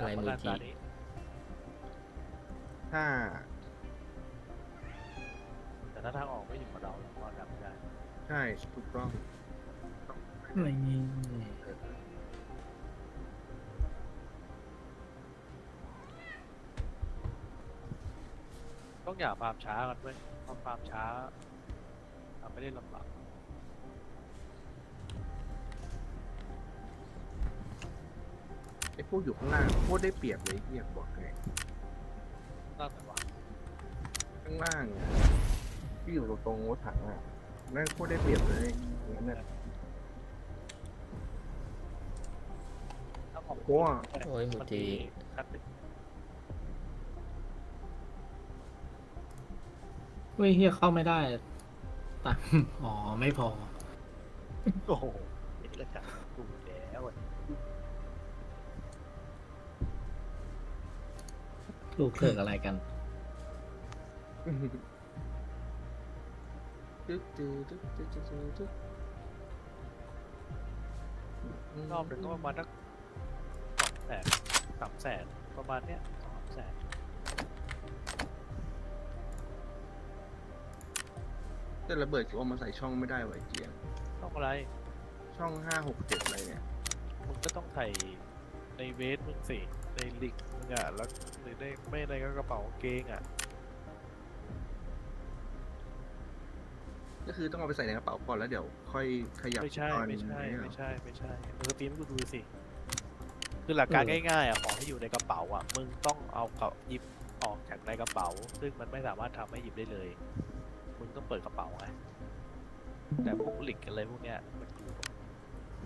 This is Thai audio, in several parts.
อะไรทำมูแล้วกันจิตอนนี้ถ้า แต่ถ้าทางออกไม่อยู่กับเราเราก็ดับไม่ได้ใช่ถูกต้องอะไรนี่ต้องอย่าฟาร์มช้ากันเว้ยเพราะฟาร์มช้าทำไม่ได้ลำบาก อ้พวกอยู่ข้างล่างโคตรได้เปรียบเลยเฮียบอกไงน่าแต่ว่าข้างล่างอะที่อยู่ตรงรถถังอะนั่นโคตรได้เปรียบเลยอย่างนั้นน่ะถ้าผมเพราะว่าโอ้ยมูมันจิมีคัดหนึ่งเฮ้ยเฮียเข้าไม่ได้ตังค์อ๋อ ไม่พอ โอ้โหเห็นแล้วจังดูแล้ ลูกเกิดอะไรกัน ตึ๊ดตึ๊ดตึ๊ดตึ๊ดตึ๊ดตึ๊ดรอบหนึ่งก็ประมาณสักสองแสนสามแสนประมาณเนี้ยสองแสนแต่ระเบิดกูเอามาใส่ช่องไม่ได้ไวะไอ้เจียงต้องอะไรช่องห้าหกเจ็ดอะไรเนี่ย มึงก็ต้องใส่ ในเวสมึงสิ ในลิงก์มึงอะ แล้วหรือในไม่ในกระเป๋ากางเกงอะ ก็คือต้องเอาไปใส่ในกระเป๋าก่อนแล้วเดี๋ยว ค่อยขยับไม่ใช่ตอนไม่ใช่นี้เหรอ ไม่ใช่ไม่ใช่มึงสตรีมให้กูดูสิ คือหลักการเออ ง่ายๆอะของที่อยู่ในกระเป๋าอะมึงต้องเอาเขาหยิบออกจากในกระเป๋า ซึ่งมันไม่สามารถทำให้หยิบได้เลย มึงต้องเปิดกระเป๋าไงแต่พวกหลิกอะไรพวกเนี้ยมันอยู่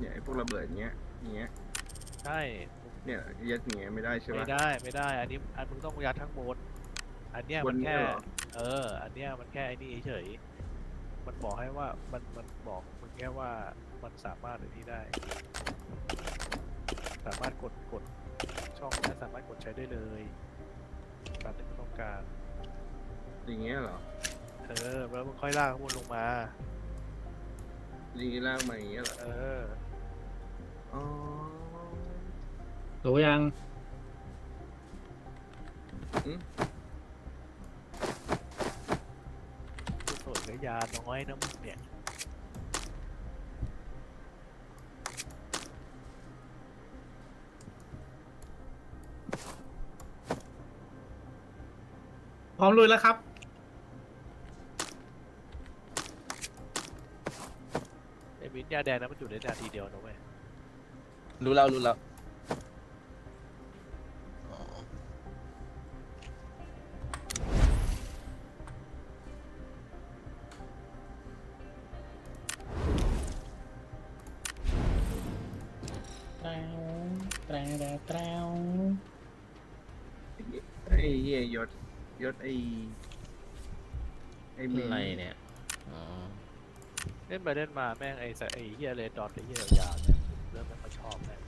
เนี่ยไอ้พวกระเบิดเงี้ยอย่างเงี้ย ใช่เนี่ยยัดอย่างเงี้ยไม่ได้ใช่ไม่ปะได้ไม่ได้ อันนี้อันมึงต้องยัดทั้งหมดอันเนี้ยบมันนเนี่แค่ยเหรอ เออ อันเนี้ยมันแค่ไอ้นี่เฉยๆมันบอกให้ว่ามันมันบอกมึงแค่ว่ามันสามารถหรือที่ได้ สามารถกดกดช่องนี้สามารถกดใช้ได้เลยตามที่มึงต้องการ อย่างเงี้ยเหรอเออแล้วมึงค่อยลากข้างบนลงมาอย่างงี้ลากมาอย่างเงี้ยเหรอเออ อ๋อ รู้ยังกูสวยกับยาน้อยนะมึงเนี่ยพร้อมลุยแล้วครับ ไอ้มินยาแดงนะมันอยู่ในนาทีเดียวนะเว้ยรู้แล้วรู้แล้ว แตรวไอ้เหี้ยยศยศไอ้ไอ้เมอะไรเนี่ย อ๋อ เล่นไปเล่นมาแม่งไอ้สไอ้เฮียเลดดอทไอ้เฮียยาวๆเนี่ยเริ่มไม่ค่อยชอบแม่ง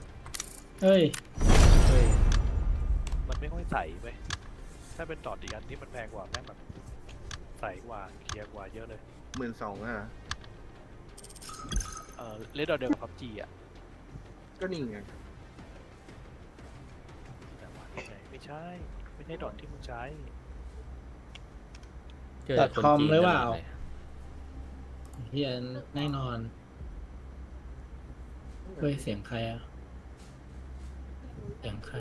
เฮ้ย เฮ้ยมันไม่ค่อยใสไปถ้าเป็นดอทอีกอันที่มันแพงกว่าแม่งแบบใสกว่าเคลียร์กว่าเยอะเลย หมื่นสองอะเออเลดดอทเดียวกับพับจีอะก็นี่ไง ไม่ใช่ไม่ใช่ ไม่ใช่ดอทที่มึงใช้ เจอแต่คน .com จีนเลยตเปลล่าอดเลยเฮียแน่นอนเฮ้ยเสียงใครอะเสียงใคร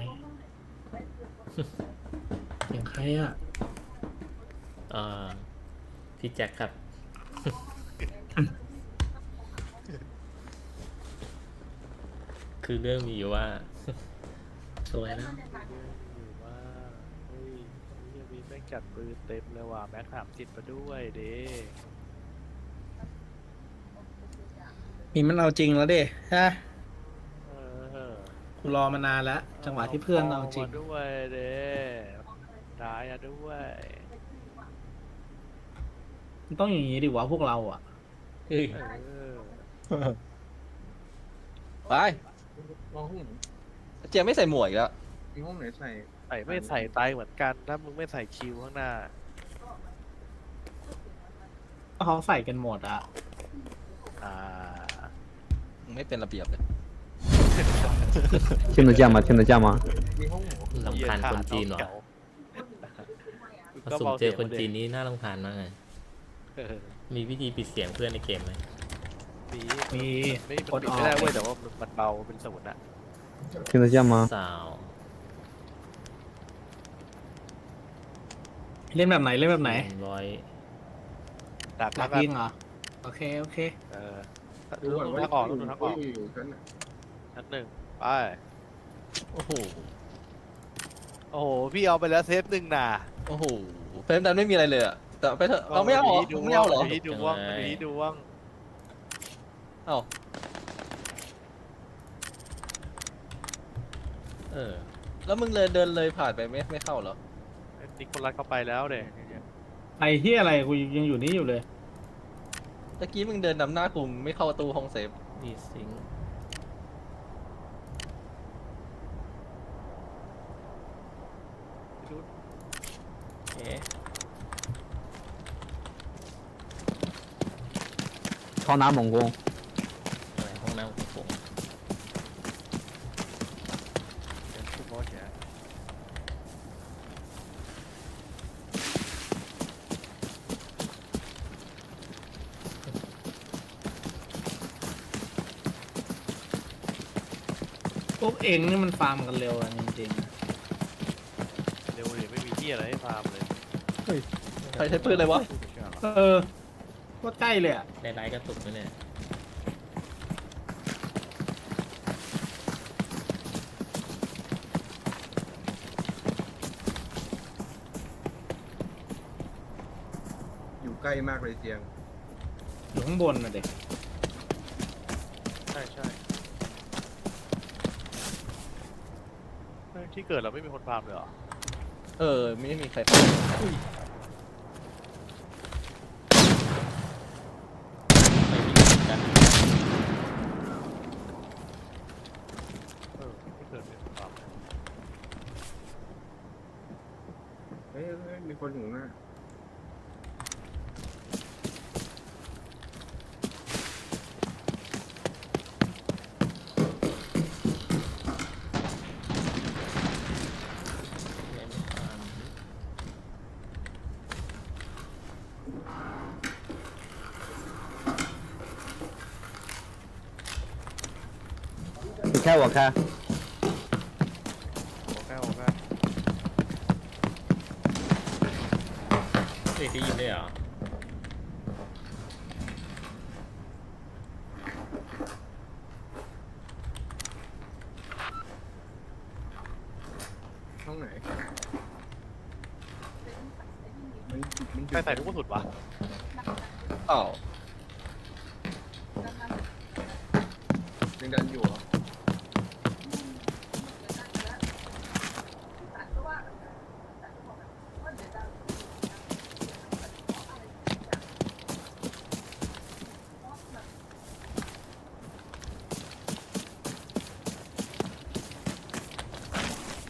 เสียงใครอะอ่าพี่แจ็คครับ คือเรื่องมีอยู่ว่า สวยนะ หรือว่าเฮ้ยเฮียมีแม่ง จัดปืนเต็มเลยว่ะแม็กสามสิบมาด้วยเด้มีมันเอาจริงแล้วเด้ฮะเออกูรอมานานแล้ว จังหวะที่เพื่อนเอาจริงมาด้วยเด้ร้ายอะด้วย มันต้องอย่างนี้ดิวะพวกเราอะเฮ้ยเออไปห้องไหนเจียงไม่ใส่หมวกอีกแล้ว มีห้องไหนใส่ ใส่ไม่ใส่ตายเหมือนกัน ถ้ามึงไม่ใส่คิวข้างหน้า เขาใส่กันหมดอะ อ่า ไม่เป็นระเบียบเลย 听得见吗？听得见吗？ มีห้องหมอ ลำคาญคนจีนเหรอ ก็ สุ่ม บา เจอ สียง คน มาดิ จีนนี่น่ารำคาญมากเลย เออ มีวิธีปิดเสียงเพื่อนในเกมไหม มี มี ไม่ ก มัน ด ปิด ออก ไม่ได้เว้ยแต่ว่ามันเบาเป็นศูนย์อะ 听得见吗？ สาว เล่นแบบไหนเล่นแบบไหนนึ่งร้อยดักหลัแล้กวกันยิงเหรอ โอเค โอเค เออดูดูก่อนทาว่างออกดูทางออกที่อยู่ชั้นไหนชั้นหนึ่งไปโอ้โหโอ้โหพี่เอาไปแล้วเซฟหนึ่งน่ะโอ้โหเฟรมดันไม่มีอะไรเลยอะแต่เอาไปเถอะเราไม่เอาเหรอดูไม่เอาเหรอดูดวงดูดวงเอ้าเออแล้วมึงเลยเดินเลยผ่านไปไม่ไม่เข้าเหรอ นิโคลัสเข้าไปแล้วเดยไอ้เฮียอะไรกูยังอยู่นี่อยู่เลย ตะกี้มึงเดินนำหน้ากลุ่มไม่เข้าประตูห้องเซฟนี่สิงชุดเอ๊ะท่อน้ำขงวง พวกเองนี่มันฟาร์มกันเร็วอะจริงเร็วเลยไม่มีที่อะไรให้ฟาร์มเลยใครใช้ปืนเลยวะ ๆ เออก็ใกล้เลยอะได้ไลท์กระตุกไหมเนี่ยอยู่ใกล้มากเลยเจียงอยู่ข้างบนน่ะเด็กใช่ใช่เฮ้ย ที่เกิดเราไม่มีคนฟาร์มเลยเหรอเออไม่มีใครไม่มีกันเออที่เกิดไม่มีคนฟาร์มเลย เฮ้ยเฮ้ยมีคนอยู่หน้า ไม่มีฟาร์ม ค่หัวแค่หัวแค่หัวแค่เฮ้ยได้ยินด้เหรอห้องไหน ใครใส่ลูกกรสุนวะ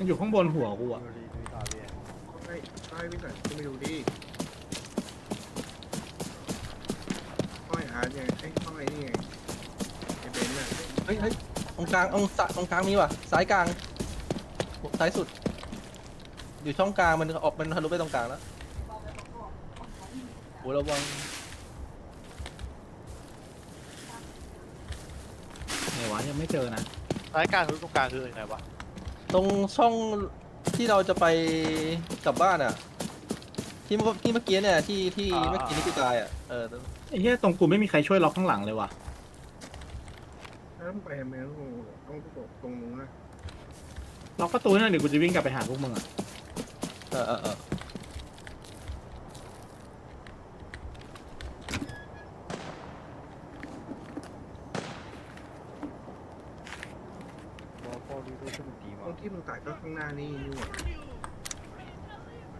อยู่ข้างบนหัวกูอะดูดีดูตาเบียใช่ใช่พี่สันขึ้นไปดูดิห้อยอาร์ตไงไอ้ห้อยนี่ไงไอ้เบนซ์น่ะเฮ้ยเฮ้ยตรงกลางตรงสะตรงกลางมีว่ะซ้ายกลางซ้ายสุด อยู่ช่องกลางมันออกมันทะลุไปตรงกลางแล้วโอ้ระวังไหนวะยังไม่เจอนะ ซ้ายกลางคือตรงกลางคือยังไงวะ ตรงช่องที่เราจะไปกลับบ้านอะ ที่เมื่อที่เมื่อกี้เนี่ย ที่ที่เมื่อกี้นี่กูตายอะเออไอ้เหี้ยตรงกูไม่มีใครช่วยล็อกข้างหลังเลยว่ะถ้าต้องไปทำไมต้องต้องตรงนู้นนะล็อกประตูให้หน่อยเดี๋ยวกูจะวิ่งกลับไปหาพวกมึงอะเออเออเออ ก็ข้างหน้านี่นี่หว่า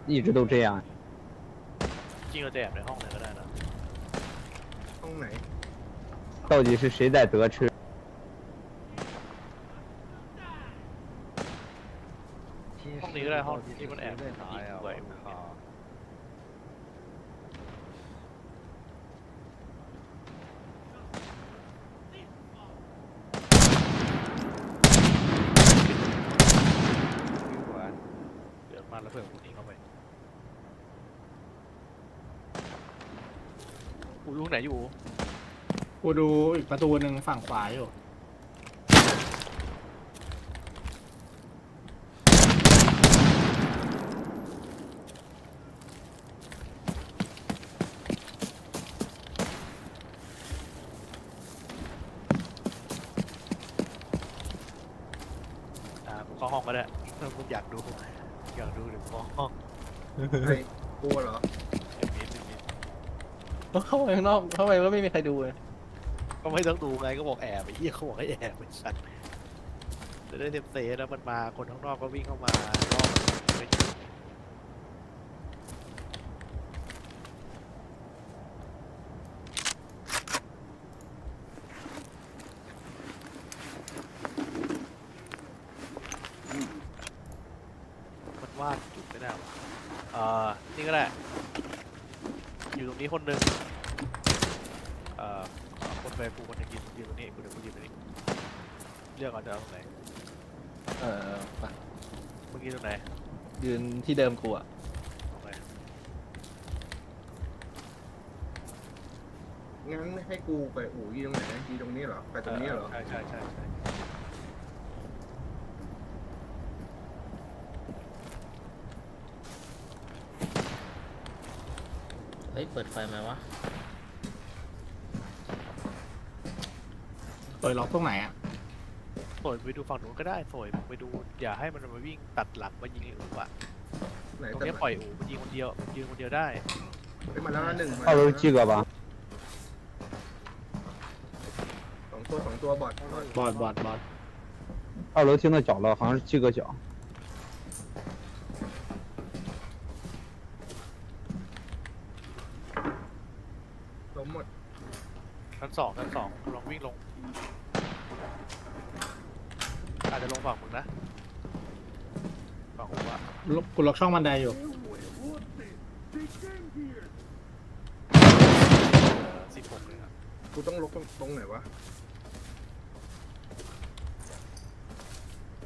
一直都这样。 จริงเราจะแอบในห้องเลยก็ได้นะ ห้องไหน 到底是谁在得吃？ ห้องนี้ก็ได้ห้องที่มันแอบยิงไว้ กเนี่ยอูลูกไหนอยู่กูดูอีกประตูหนึ่งฝั่งขวาอยู่ อ่ามึงเข้าห้องก็ได้ถ้ามึงอยากดูอยากดูเดี๋ยวมึงเข้าห้อง ใครกลัวเหรอไอ้มิ้นไอ้มิ้น เข้าไปข้างนอกเข้าไปก็ไม่มีใครดูเลยก็ไม่ต้องดูไงก็บอกแอบไอ้เหี้ยเขาบอกให้แอบไอ้สัตว์จะได้เซฟเซฟแล้วมันมาคนข้างนอกก็วิ่งเข้ามารอบมันไม่มันวาดจุดไม่ได้วะเอ่อนี่ก็ได้ อยู่ตรงนี้คนหนึ่งเอ่อเอาคนไปกูคนหนึงยืนยืนตรงนี้กูเดี๋ยวกูยืนตรงนี้เลือกเอาจะเอาตรงไหนเออไปเมื่อกี้ตรงไหนยืนที่เดิมกูอะตรงไหนงั้นให้กูไปอู่ยีตรงไหนยีตรงนี้เหรอ ไปตรงนี้เหรอ ใช่ใช่ใช่ใช่ เฮ้ย เปิดไฟไหมวะ เปิดล็อกตรงไหนอ่ะ สวยไปดูฝั่งนู้นก็ได้สวยไปดู อย่าให้มันมาวิ่งตัดหลังมายิงไอ้อู๋อะ ไหน ตรง แต่ เนี้ยปล่อยอู๋มันยิงคนเดียวยิงคนเดียวได้ ไปมาแล้วนะหนึ่งมา 二楼几个吧？ สองตัวสองตัวบอด บอดบอดบอด 二楼听到脚了，好像是几个脚。 สองชั้นสองลองวิ่งลง อาจจะลงฝั่งมึงนะฝั่งอู๋อะล็อกกูล็อกช่องบันไดอยู่ สิบหกเลยอะกูต้องลบตรงตรงไหนวะ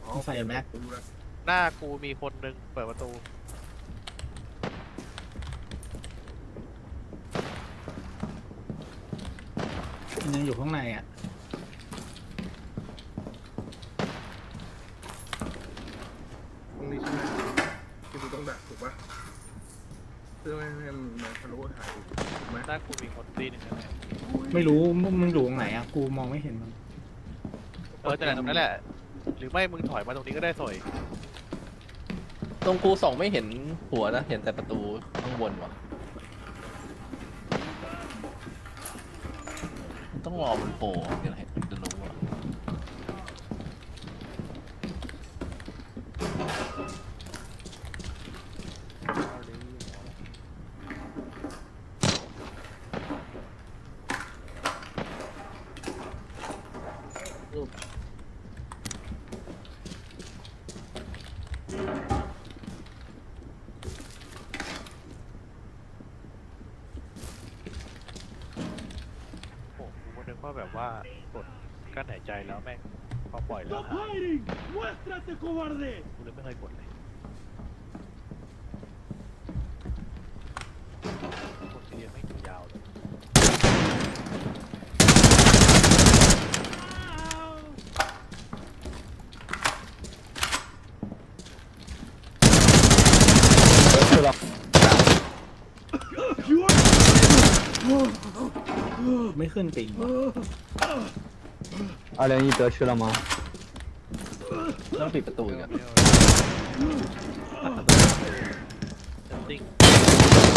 อ๋อใส่แม็ก กูรู้แล้วหน้ากูมีคนหนึ่งเปิดประตู ยังอยู่ข้างในอะ ตรงนี้ใช่ไหมที่กูต้องดักถูกปะเพื่อไม่ให้มันมาทะลุหายถูกไหมหน้ากูมีคนตีหนึ่งนะไม่รู้มึงมึงอยู่ตรงไหนอะ กูมองไม่เห็นมัน เออแต่นตรงนั้นแหละ หรือไม่มึงถอยมาตรงนี้ก็ได้สวยตรงกูส่องไม่เห็นหัวนะ เห็นแต่ประตูข้างบนว่ะมัน ต้องรอมันโผล่ถึงจะรู้อะ โอ้โหกูก็นึกว่า แบบว่ากดกั้นหายใจแล้วแม่งพอปล่อยแล้วหายกูเลยไม่เคยกดเลย ไม่ขึ้นปิงว่ะ 二零一得去了吗？ ต้องปิดประตูอีกอ่ะ เซตติ้ง